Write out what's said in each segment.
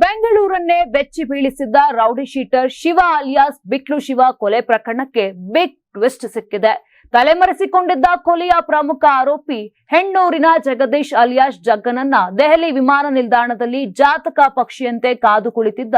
ಬೆಂಗಳೂರನ್ನೇ ಬೆಚ್ಚಿ ಬೀಳಿಸಿದ್ದ rowdy sheeter Shiva alias Bitlu Shiva ಕೊಲೆ ಪ್ರಕರಣಕ್ಕೆ ಬಿಗ್ ಟ್ವಿಸ್ಟ್ ಸಿಕ್ಕಿದೆ. ತಲೆಮರೆಸಿಕೊಂಡಿದ್ದ ಕೊಲೆಯ ಪ್ರಮುಖ ಆರೋಪಿ ಹೆಣ್ಣೂರಿನ ಜಗದೀಶ್ ಅಲಿಯಾಸ್ ಜಗ್ಗನನ್ನ ದೆಹಲಿ ವಿಮಾನ ನಿಲ್ದಾಣದಲ್ಲಿ ಜಾತಕ ಪಕ್ಷಿಯಂತೆ ಕಾದು ಕುಳಿತಿದ್ದ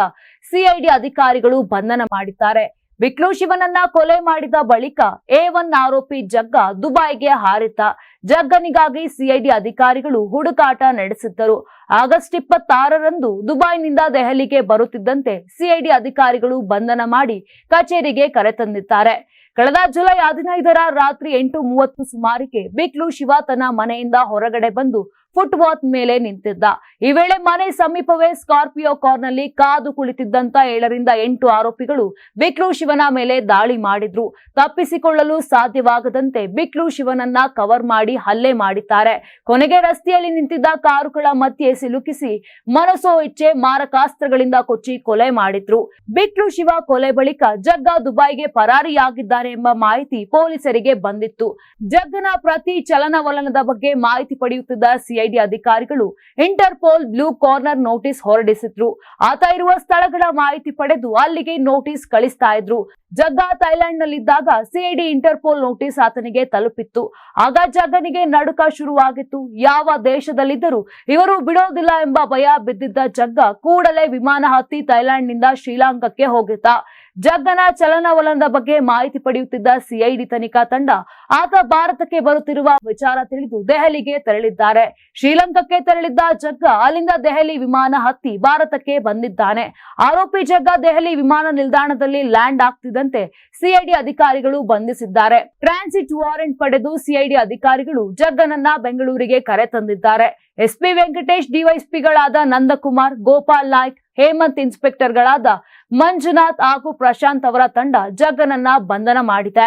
ಸಿಐಡಿ ಅಧಿಕಾರಿಗಳು ಬಂಧನ ಮಾಡಿದ್ದಾರೆ. ಬಿಟ್ಲು ಶಿವನನ್ನ ಕೊಲೆ ಮಾಡಿದ ಬಳಿಕ ಎ ಆರೋಪಿ ಜಗ್ಗ ದುಬೈಗೆ ಹಾರಿದ್ದ. ಜಗ್ಗನಿಗಾಗಿ ಸಿಐಡಿ ಅಧಿಕಾರಿಗಳು ಹುಡುಕಾಟ ನಡೆಸಿದ್ದರು. ಆಗಸ್ಟ್ ಇಪ್ಪತ್ತಾರರಂದು ದುಬೈನಿಂದ ದೆಹಲಿಗೆ ಬರುತ್ತಿದ್ದಂತೆ ಸಿಐಡಿ ಅಧಿಕಾರಿಗಳು ಬಂಧನ ಮಾಡಿ ಕಚೇರಿಗೆ ಕರೆತಂದಿದ್ದಾರೆ ಕಳೆದ ಜುಲೈ ಹದಿನೈದರ ರಾತ್ರಿ ಎಂಟು ಮೂವತ್ತು ಸುಮಾರಿಗೆ ಬಿಕ್ಲು ಶಿವ ಮನೆಯಿಂದ ಹೊರಗಡೆ ಬಂದು ಫುಟ್ಪಾತ್ ಮೇಲೆ ನಿಂತಿದ್ದ. ಈ ವೇಳೆ ಮನೆ ಸಮೀಪವೇ ಸ್ಕಾರ್ಪಿಯೋ ಕಾರ್ನಲ್ಲಿ ಕಾದು ಕುಳಿತಿದ್ದಂತ ಏಳರಿಂದ ಎಂಟು ಆರೋಪಿಗಳು ಬಿಕ್ಲು ಶಿವನ ಮೇಲೆ ದಾಳಿ ಮಾಡಿದ್ರು. ತಪ್ಪಿಸಿಕೊಳ್ಳಲು ಸಾಧ್ಯವಾಗದಂತೆ ಬಿಕ್ಲು ಶಿವನನ್ನ ಕವರ್ ಮಾಡಿ ಹಲ್ಲೆ ಮಾಡಿದ್ದಾರೆ. ಕೊನೆಗೆ ರಸ್ತೆಯಲ್ಲಿ ನಿಂತಿದ್ದ ಕಾರುಗಳ ಮಧ್ಯೆ ಸಿಲುಕಿಸಿ ಮನಸೋ ಇಚ್ಛೆ ಮಾರಕಾಸ್ತ್ರಗಳಿಂದ ಕೊಚ್ಚಿ ಕೊಲೆ ಮಾಡಿದ್ರು. ಬಿಕ್ಲು ಶಿವ ಕೊಲೆ ಬಳಿಕ ಜಗ್ಗ ದುಬೈಗೆ ಪರಾರಿಯಾಗಿದ್ದಾರೆ ಎಂಬ ಮಾಹಿತಿ ಪೊಲೀಸರಿಗೆ ಬಂದಿತ್ತು. ಜಗ್ಗನ ಪ್ರತಿ ಚಲನವಲನದ ಬಗ್ಗೆ ಮಾಹಿತಿ ಪಡೆಯುತ್ತಿದ್ದ ಸಿಐಡಿ ಅಧಿಕಾರಿಗಳು ಇಂಟರ್ಪೋಲ್ ಬ್ಲೂ ಕಾರ್ನರ್ ನೋಟಿಸ್ ಹೊರಡಿಸಿದ್ರು. ಆತ ಇರುವ ಸ್ಥಳಗಳ ಮಾಹಿತಿ ಪಡೆದು ಅಲ್ಲಿಗೆ ನೋಟಿಸ್ ಕಳಿಸ್ತಾ ಇದ್ರು. ಜಗ್ಗ ಥೈಲ್ಯಾಂಡ್ ನಲ್ಲಿದ್ದಾಗ ಸಿಐಡಿ ಇಂಟರ್ಪೋಲ್ ನೋಟಿಸ್ ಆತನಿಗೆ ತಲುಪಿತ್ತು. ಆಗ ಜಗ್ಗನಿಗೆ ನಡುಕ ಶುರುವಾಗಿತ್ತು. ಯಾವ ದೇಶದಲ್ಲಿದ್ದರೂ ಇವರು ಬಿಡೋದಿಲ್ಲ ಎಂಬ ಭಯ ಬಿದ್ದಿದ್ದ ಜಗ್ಗ ಕೂಡಲೇ ವಿಮಾನ ಹತ್ತಿ ಥೈಲ್ಯಾಂಡ್ನಿಂದ ಶ್ರೀಲಂಕಾಕ್ಕೆ ಹೋಗಿದ್ದ. ಜಗ್ಗನ ಚಲನವಲನದ ಬಗ್ಗೆ ಮಾಹಿತಿ ಪಡೆಯುತ್ತಿದ್ದ ಸಿಐಡಿ ತನಿಖಾ ತಂಡ ಆತ ಭಾರತಕ್ಕೆ ಬರುತ್ತಿರುವ ವಿಚಾರ ತಿಳಿದು ದೆಹಲಿಗೆ ತೆರಳಿದ್ದಾರೆ. ಶ್ರೀಲಂಕಾಕ್ಕೆ ತೆರಳಿದ್ದ ಜಗ್ಗ ಅಲ್ಲಿಂದ ದೆಹಲಿ ವಿಮಾನ ಹತ್ತಿ ಭಾರತಕ್ಕೆ ಬಂದಿದ್ದಾನೆ. ಆರೋಪಿ ಜಗ್ಗ ದೆಹಲಿ ವಿಮಾನ ನಿಲ್ದಾಣದಲ್ಲಿ ಲ್ಯಾಂಡ್ ಆಗ್ತಿದ್ದಂತೆ ಸಿಐಡಿ ಅಧಿಕಾರಿಗಳು ಬಂಧಿಸಿದ್ದಾರೆ. ಟ್ರಾನ್ಸಿಟ್ ವಾರೆಂಟ್ ಪಡೆದು ಸಿಐಡಿ ಅಧಿಕಾರಿಗಳು ಜಗ್ಗನನ್ನ ಬೆಂಗಳೂರಿಗೆ ಕರೆ ತಂದಿದ್ದಾರೆ. ಎಸ್ಪಿ ವೆಂಕಟೇಶ್, ಡಿವೈಎಸ್ಪಿಗಳಾದ ನಂದಕುಮಾರ್, ಗೋಪಾಲ್ ನಾಯ್ಕ್, ಹೇಮಂತ್ ಇನ್ಸ್ಪೆಕ್ಟರ್ಗಳಾದ ಮಂಜುನಾಥ್ ಹಾಗೂ ಪ್ರಶಾಂತ್ ಅವರ ತಂಡ ಜಗ್ಗನನ್ನ ಬಂಧನ ಮಾಡಿದೆ.